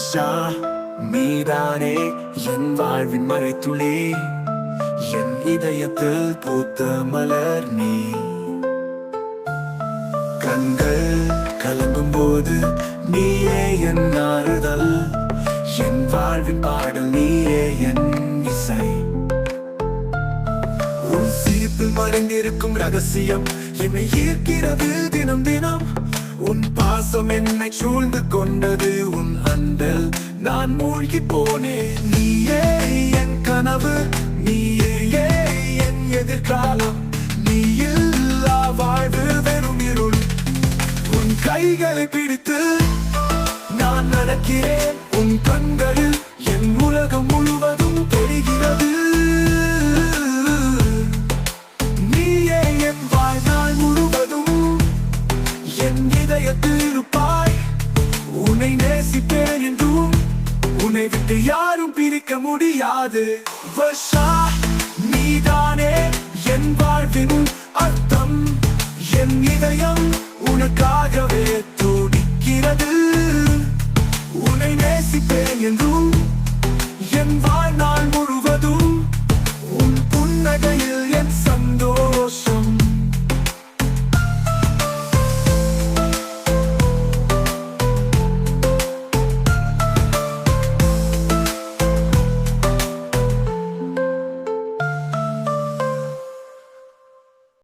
ஆஷா நீதானே என் வாழ்வின் மறைத்துளி. என் இதயத்தில் பூத்த மலர் நீ. கண்கள் கலங்கும் போது நீயே என் ஆறுதல் என் வாழ்வின் பாடல் நீயே என் இசை. உன் சீப்பில் மறைந்திருக்கும் ரகசியம் என்னை ஈர்க்கிறது தினம் தினம். உன் பாசம் என்னை சூழ்ந்து கொண்டது உன் அண்டல் நான் மூழ்கி போனேன். நீயே என் கனவு நீயே என் எதிர்காலம். நீ இல்லா வாழ்வு வெறும் இருள். உன் கைகளை பிடித்து நான் நடக்கிறேன். உன் கண்களில் உன்னை விட்டு யாரும் பிரிக்க முடியாது. வர்ஷா நீதானே என் வாழ்வின் அர்த்தம். என் இதயம் உனக்காகவே துடிக்கிறது. உன்னை நேசிப்பேன் என்றும் என் வாழ்நாள் முழுவதும் உன் புன்னகையில்